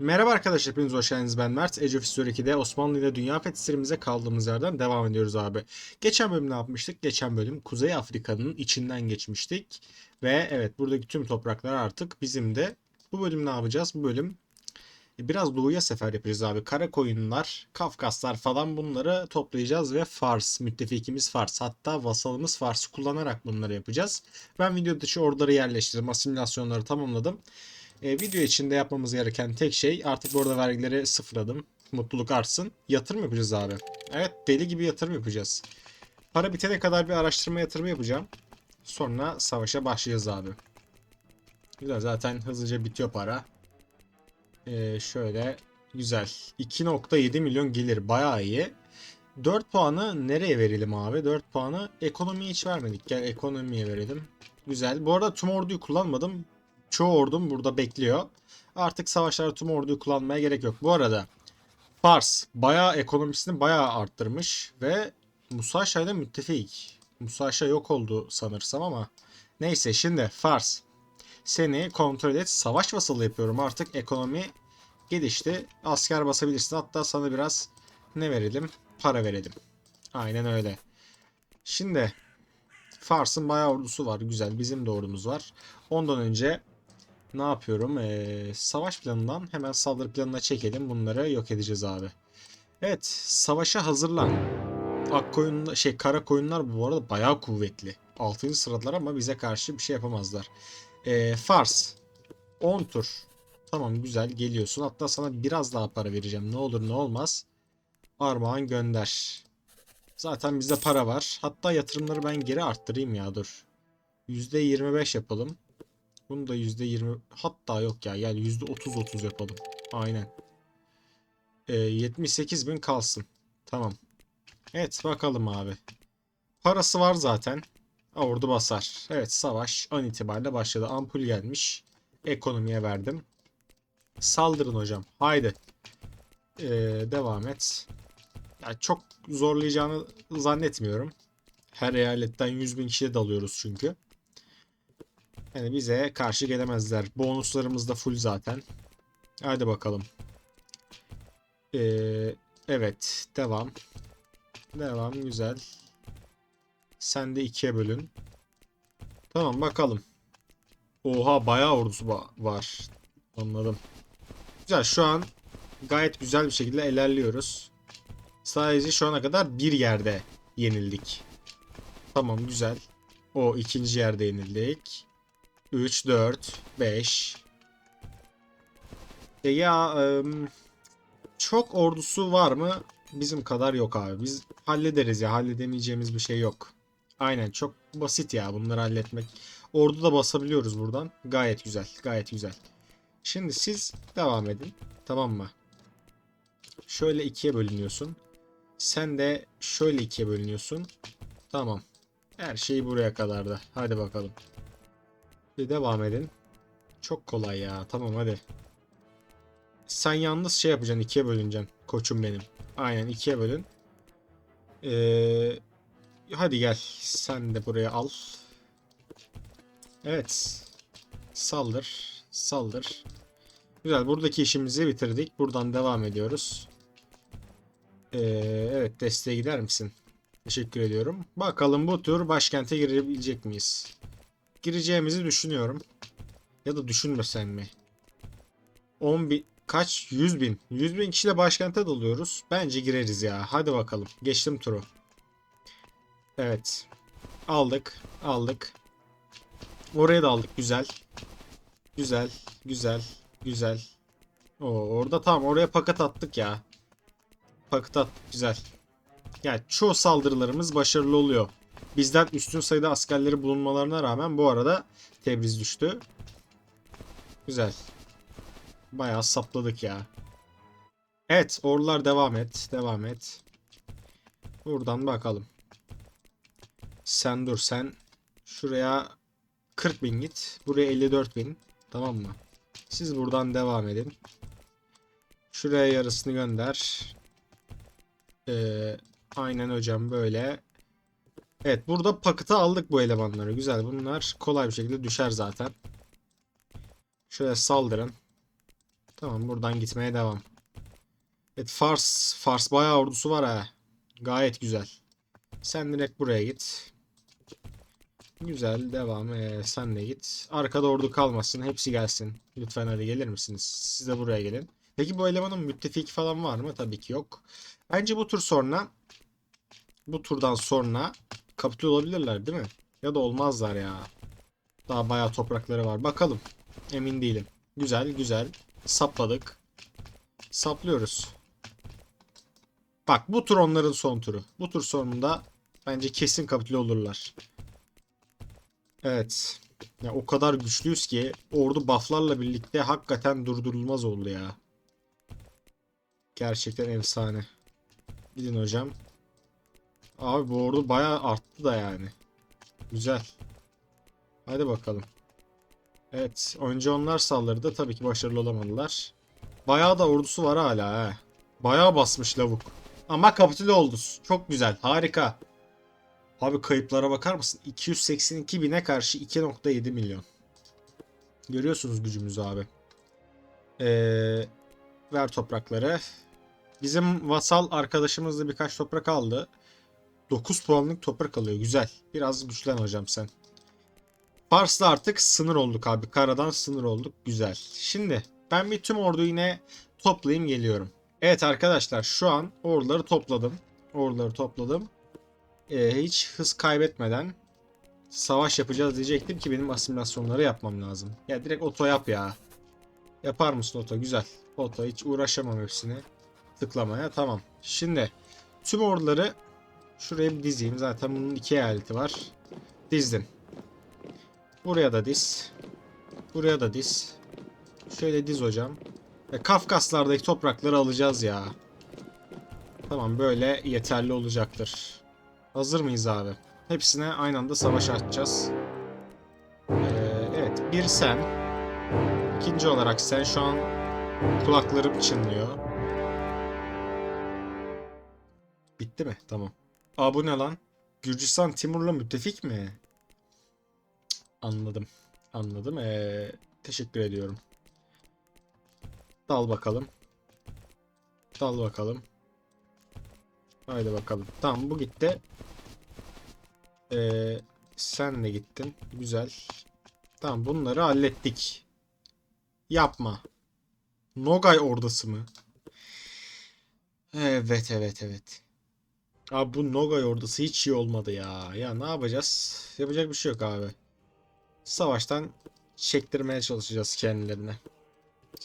Merhaba arkadaşlar, hepiniz hoş geldiniz. Ben Mert. Age of History 2'de Osmanlı ile Dünya Fethi serimize kaldığımız yerden devam ediyoruz abi. Geçen bölüm ne yapmıştık? Geçen bölüm Kuzey Afrika'nın içinden geçmiştik. Ve evet buradaki tüm topraklar artık bizim de. Bu bölüm ne yapacağız? Bu bölüm biraz doğuya sefer yapacağız abi. Karakoyunlar, Kafkaslar falan bunları toplayacağız ve Fars, müttefikimiz Fars. Hatta vasalımız Fars'ı kullanarak bunları yapacağız. Ben video dışı orduları yerleştirdim, asimilasyonları tamamladım. E, video içinde yapmamız gereken tek şey artık bu arada vergileri sıfırladım. Mutluluk artsın. Yatırım yapacağız abi. Evet deli gibi yatırım yapacağız. Para bitene kadar bir araştırma yatırımı yapacağım. Sonra savaşa başlayacağız abi. Güzel zaten hızlıca bitiyor para. E, şöyle güzel. 2.7 milyon gelir bayağı iyi. 4 puanı nereye verelim abi? 4 puanı ekonomiye hiç vermedik. Gel ekonomiye verelim. Güzel. Bu arada tüm orduyu kullanmadım çoğu ordum burada bekliyor. Artık savaşlarda tüm orduyu kullanmaya gerek yok. Bu arada Fars bayağı ekonomisini bayağı arttırmış ve Musaşa ile müttefik. Musaşa yok oldu sanırsam ama neyse şimdi Fars seni kontrol et. Savaş vasalı yapıyorum artık ekonomi gelişti. Asker basabilirsin. Hatta sana biraz ne verelim? Para verelim. Aynen öyle. Şimdi Fars'ın bayağı ordusu var. Güzel. Bizim de ordumuz var. Ondan önce ne yapıyorum? Ee, savaş planından hemen saldırı planına çekelim. Bunları yok edeceğiz abi. Evet, savaşa hazırlan. Akkoyun şey kara koyunlar bu arada bayağı kuvvetli. 6. sıradılar ama bize karşı bir şey yapamazlar. Ee, Fars 10 tur. Tamam güzel geliyorsun. Hatta sana biraz daha para vereceğim. Ne olur ne olmaz. Armağan gönder. Zaten bizde para var. Hatta yatırımları ben geri arttırayım ya dur. %25 yapalım. Bunu da %20 hatta yok ya gel %30-30 yapalım. Aynen. Ee, 78 bin kalsın. Tamam. Evet bakalım abi. Parası var zaten. Ordu basar. Evet savaş an itibariyle başladı. Ampul gelmiş. Ekonomiye verdim. Saldırın hocam. Haydi. Ee, devam et. Ya çok zorlayacağını zannetmiyorum. Her eyaletten 100 bin kişiye dalıyoruz çünkü. Yani bize karşı gelemezler. Bonuslarımız da full zaten. Hadi bakalım. Ee, evet. Devam. Devam. Güzel. Sen de ikiye bölün. Tamam bakalım. Oha bayağı ordusu var. Anladım. Güzel şu an gayet güzel bir şekilde ilerliyoruz. Sadece şu ana kadar bir yerde yenildik. Tamam güzel. O ikinci yerde yenildik. 3, 4, 5. E ya çok ordusu var mı? Bizim kadar yok abi. Biz hallederiz ya. Halledemeyeceğimiz bir şey yok. Aynen çok basit ya bunları halletmek. Ordu da basabiliyoruz buradan. Gayet güzel. Gayet güzel. Şimdi siz devam edin. Tamam mı? Şöyle ikiye bölünüyorsun. Sen de şöyle ikiye bölünüyorsun. Tamam. Her şey buraya kadar da. Hadi bakalım. Bir devam edin. Çok kolay ya. Tamam hadi. Sen yalnız şey yapacaksın. ikiye bölüneceksin. Koçum benim. Aynen ikiye bölün. Ee, hadi gel. Sen de buraya al. Evet. Saldır. Saldır. Güzel. Buradaki işimizi bitirdik. Buradan devam ediyoruz. Ee, evet. Desteğe gider misin? Teşekkür ediyorum. Bakalım bu tur başkente girebilecek miyiz? Gireceğimizi düşünüyorum. Ya da düşünmesem mi? 10 bin kaç? 100 bin. 100 bin kişiyle başkente doluyoruz. Bence gireriz ya. Hadi bakalım. Geçtim turu. Evet. Aldık. Aldık. Oraya da aldık. Güzel. Güzel. Güzel. Güzel. Oo, orada tamam. Oraya paket attık ya. Paket attık. Güzel. Yani çoğu saldırılarımız başarılı oluyor. Bizden üstün sayıda askerleri bulunmalarına rağmen bu arada Tebriz düştü. Güzel. Bayağı sapladık ya. Evet ordular devam et. Devam et. Buradan bakalım. Sen dur sen. Şuraya 40 bin git. Buraya 54 bin. Tamam mı? Siz buradan devam edin. Şuraya yarısını gönder. Ee, aynen hocam böyle. Evet burada pakıta aldık bu elemanları. Güzel bunlar kolay bir şekilde düşer zaten. Şöyle saldırın. Tamam buradan gitmeye devam. Evet Fars. Fars bayağı ordusu var ha. Gayet güzel. Sen direkt buraya git. Güzel devam. Ee, sen de git. Arkada ordu kalmasın. Hepsi gelsin. Lütfen hadi gelir misiniz? Siz de buraya gelin. Peki bu elemanın müttefiki falan var mı? Tabii ki yok. Bence bu tur sonra bu turdan sonra kapitül olabilirler değil mi? Ya da olmazlar ya. Daha bayağı toprakları var. Bakalım. Emin değilim. Güzel güzel. Sapladık. Saplıyoruz. Bak bu tur onların son turu. Bu tur sonunda bence kesin kapitül olurlar. Evet. Ya o kadar güçlüyüz ki ordu bufflarla birlikte hakikaten durdurulmaz oldu ya. Gerçekten efsane. Gidin hocam. Abi bu ordu bayağı arttı da yani. Güzel. Hadi bakalım. Evet. Önce onlar saldırdı. Tabii ki başarılı olamadılar. Bayağı da ordusu var hala he. Bayağı basmış lavuk. Ama kapitüle oldu. Çok güzel. Harika. Abi kayıplara bakar mısın? 282 bine karşı 2.7 milyon. Görüyorsunuz gücümüzü abi. Ee, ver toprakları. Bizim vasal arkadaşımız da birkaç toprak aldı. 9 puanlık toprak alıyor. Güzel. Biraz güçlen hocam sen. Fars'la artık sınır olduk abi. Karadan sınır olduk. Güzel. Şimdi ben bir tüm orduyu yine toplayayım geliyorum. Evet arkadaşlar şu an orduları topladım. Orduları topladım. Ee, hiç hız kaybetmeden savaş yapacağız diyecektim ki benim asimilasyonları yapmam lazım. Ya direkt oto yap ya. Yapar mısın oto? Güzel. Oto hiç uğraşamam hepsini tıklamaya. Tamam. Şimdi tüm orduları şuraya bir dizeyim. Zaten bunun iki eyaleti var. Dizdim. Buraya da diz. Buraya da diz. Şöyle diz hocam. Ve Kafkaslardaki toprakları alacağız ya. Tamam böyle yeterli olacaktır. Hazır mıyız abi? Hepsine aynı anda savaş açacağız. Ee, evet bir sen. İkinci olarak sen şu an kulaklarım çınlıyor. Bitti mi? Tamam. Aa bu lan? Gürcistan Timur'la müttefik mi? Anladım. Anladım. Ee, teşekkür ediyorum. Dal bakalım. Dal bakalım. Haydi bakalım. Tamam bu gitti. Ee, sen de gittin. Güzel. Tamam bunları hallettik. Yapma. Nogay ordası mı? Evet evet evet. Abi bu Nogay ordası hiç iyi olmadı ya. Ya ne yapacağız? Yapacak bir şey yok abi. Savaştan çektirmeye çalışacağız kendilerine.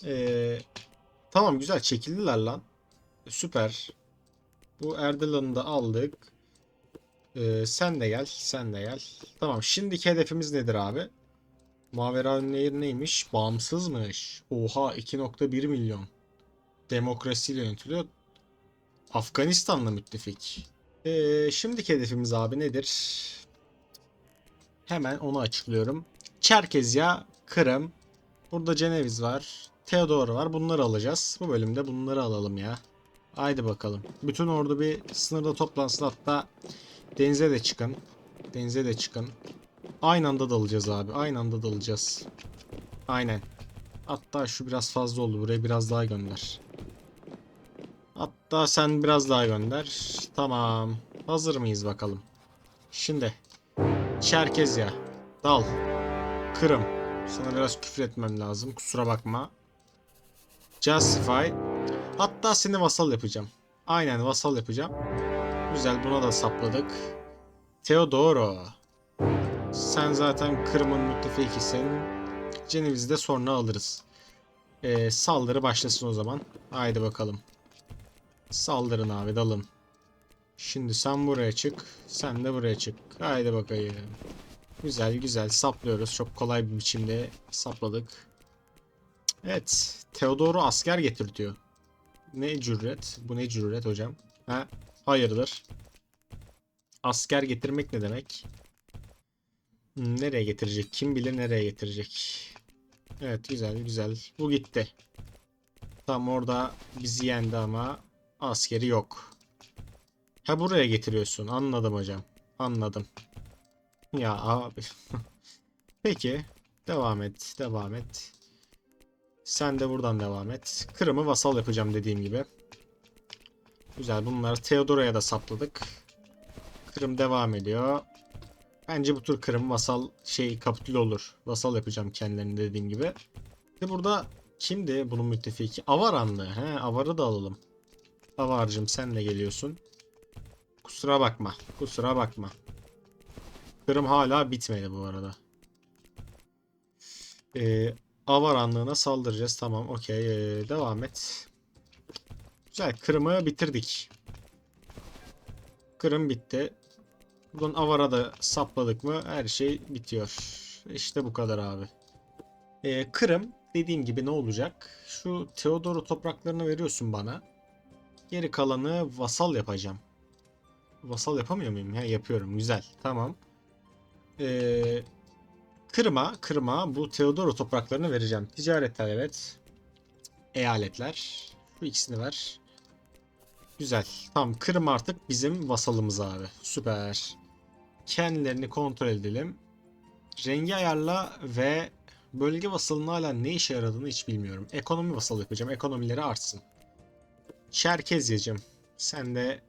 Ee, tamam güzel çekildiler lan. Süper. Bu Erdoğan'ı da aldık. Ee, sen de gel. Sen de gel. Tamam şimdiki hedefimiz nedir abi? Mavera Nehir neymiş? Bağımsızmış. Oha 2.1 milyon. Demokrasiyle yönetiliyor. Afganistan'la müttefik. Ee, şimdiki hedefimiz abi nedir? Hemen onu açıklıyorum. Çerkezya, Kırım. Burada Ceneviz var. Theodor var. Bunları alacağız. Bu bölümde bunları alalım ya. Haydi bakalım. Bütün ordu bir sınırda toplansın. Hatta denize de çıkın. Denize de çıkın. Aynı anda dalacağız abi. Aynı anda dalacağız. Aynen. Hatta şu biraz fazla oldu. Buraya biraz daha gönder. Hatta sen biraz daha gönder. Tamam. Hazır mıyız bakalım. Şimdi. Çerkezya. Dal. Kırım. Sana biraz küfür etmem lazım. Kusura bakma. Justify. Hatta seni vasal yapacağım. Aynen vasal yapacağım. Güzel buna da sapladık. Teodoro. Sen zaten Kırım'ın müttefikisin. Ceneviz'i de sonra alırız. Ee, saldırı başlasın o zaman. Haydi bakalım. Saldırın abi dalın. Şimdi sen buraya çık. Sen de buraya çık. Haydi bakayım. Güzel güzel saplıyoruz. Çok kolay bir biçimde sapladık. Evet. Teodoro asker getir diyor. Ne cüret? Bu ne cüret hocam? Ha? Hayırdır? Asker getirmek ne demek? Nereye getirecek? Kim bilir nereye getirecek? Evet güzel güzel. Bu gitti. Tam orada bizi yendi ama askeri yok. Ha buraya getiriyorsun. Anladım hocam. Anladım. Ya abi. Peki. Devam et. Devam et. Sen de buradan devam et. Kırım'ı vasal yapacağım dediğim gibi. Güzel bunları Theodora'ya da sapladık. Kırım devam ediyor. Bence bu tur Kırım vasal şey kapitül olur. Vasal yapacağım kendilerini dediğim gibi. Ve burada kimdi bunun müttefiki? Avaranlı. He, Avar'ı da alalım. Avar'cım sen de geliyorsun. Kusura bakma. Kusura bakma. Kırım hala bitmedi bu arada. Ee, Avaranlığına saldıracağız. Tamam okey. Ee, devam et. Güzel. Kırım'ı bitirdik. Kırım bitti. Buradan Avar'a da sapladık mı her şey bitiyor. İşte bu kadar abi. Ee, Kırım dediğim gibi ne olacak? Şu Theodoro topraklarını veriyorsun bana. Geri kalanı vasal yapacağım. Vasal yapamıyor muyum? He, yapıyorum. Güzel. Tamam. Ee, Kırım'a, Kırım'a bu Theodoro topraklarını vereceğim. Ticaretler evet. Eyaletler. Şu ikisini ver. Güzel. Tamam Kırım artık bizim vasalımız abi. Süper. Kendilerini kontrol edelim. Rengi ayarla ve bölge vasalının hala ne işe yaradığını hiç bilmiyorum. Ekonomi vasalı yapacağım. Ekonomileri artsın. Çerkezyacım. Sen de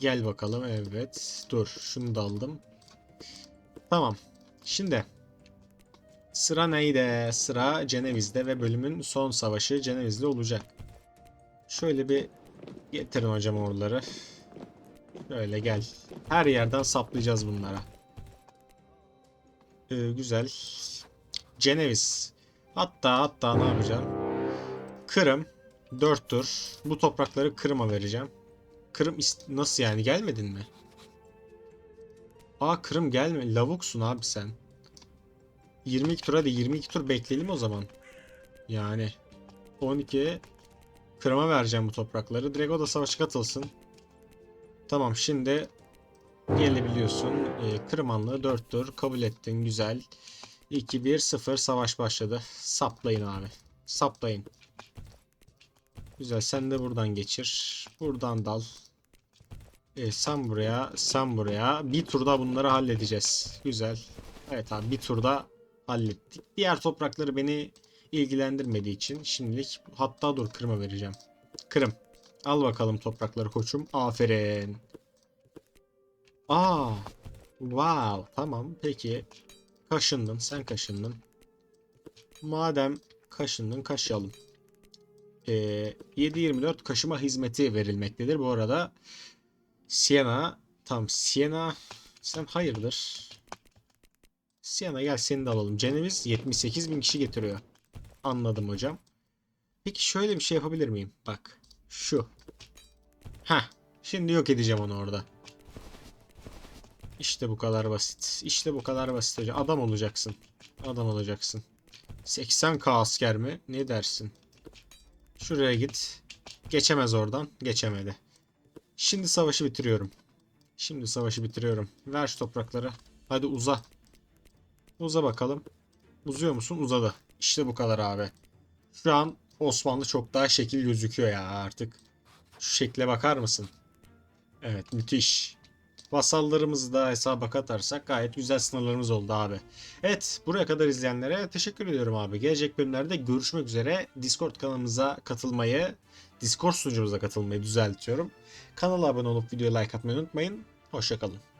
gel bakalım. Evet. Dur. Şunu da aldım. Tamam. Şimdi sıra neydi? Sıra Ceneviz'de ve bölümün son savaşı Ceneviz'de olacak. Şöyle bir getirin hocam oraları. Şöyle gel. Her yerden saplayacağız bunlara. Ee, güzel. Ceneviz. Hatta hatta ne yapacağım? Kırım. 4 tur. Bu toprakları Kırım'a vereceğim. Kırım nasıl yani gelmedin mi? Aa Kırım gelme. Lavuksun abi sen. 22 tur hadi 22 tur bekleyelim o zaman. Yani 12 Kırım'a vereceğim bu toprakları. Direkt o da savaşa katılsın. Tamam şimdi gelebiliyorsun. Ee, Kırmanlı 4 tur kabul ettin güzel. 2-1-0 savaş başladı. Saplayın abi. Saplayın. Güzel sen de buradan geçir. Buradan dal. Ee, sen buraya, sen buraya. Bir turda bunları halledeceğiz. Güzel. Evet abi bir turda hallettik. Diğer toprakları beni ilgilendirmediği için şimdilik hatta dur Kırım'a vereceğim. Kırım. Al bakalım toprakları koçum. Aferin. Aa. Wow. Tamam. Peki. Kaşındın. Sen kaşındın. Madem kaşındın kaşıyalım. Ee, 7-24 kaşıma hizmeti verilmektedir. Bu arada Siena tam Siena sen hayırdır? Siena gel seni de alalım. Ceneviz 78 bin kişi getiriyor. Anladım hocam. Peki şöyle bir şey yapabilir miyim? Bak. Şu. Ha. Şimdi yok edeceğim onu orada. İşte bu kadar basit. İşte bu kadar basit hocam. Adam olacaksın. Adam olacaksın. 80k asker mi? Ne dersin? Şuraya git. Geçemez oradan. Geçemedi. Şimdi savaşı bitiriyorum. Şimdi savaşı bitiriyorum. Ver şu toprakları. Hadi uza. Uza bakalım. Uzuyor musun? Uzadı. İşte bu kadar abi. Şu an Osmanlı çok daha şekil gözüküyor ya artık. Şu şekle bakar mısın? Evet müthiş. Vasallarımızı da hesaba katarsak gayet güzel sınırlarımız oldu abi. Evet buraya kadar izleyenlere teşekkür ediyorum abi. Gelecek bölümlerde görüşmek üzere. Discord kanalımıza katılmayı, Discord sunucumuza katılmayı düzeltiyorum. Kanala abone olup videoya like atmayı unutmayın. Hoşçakalın.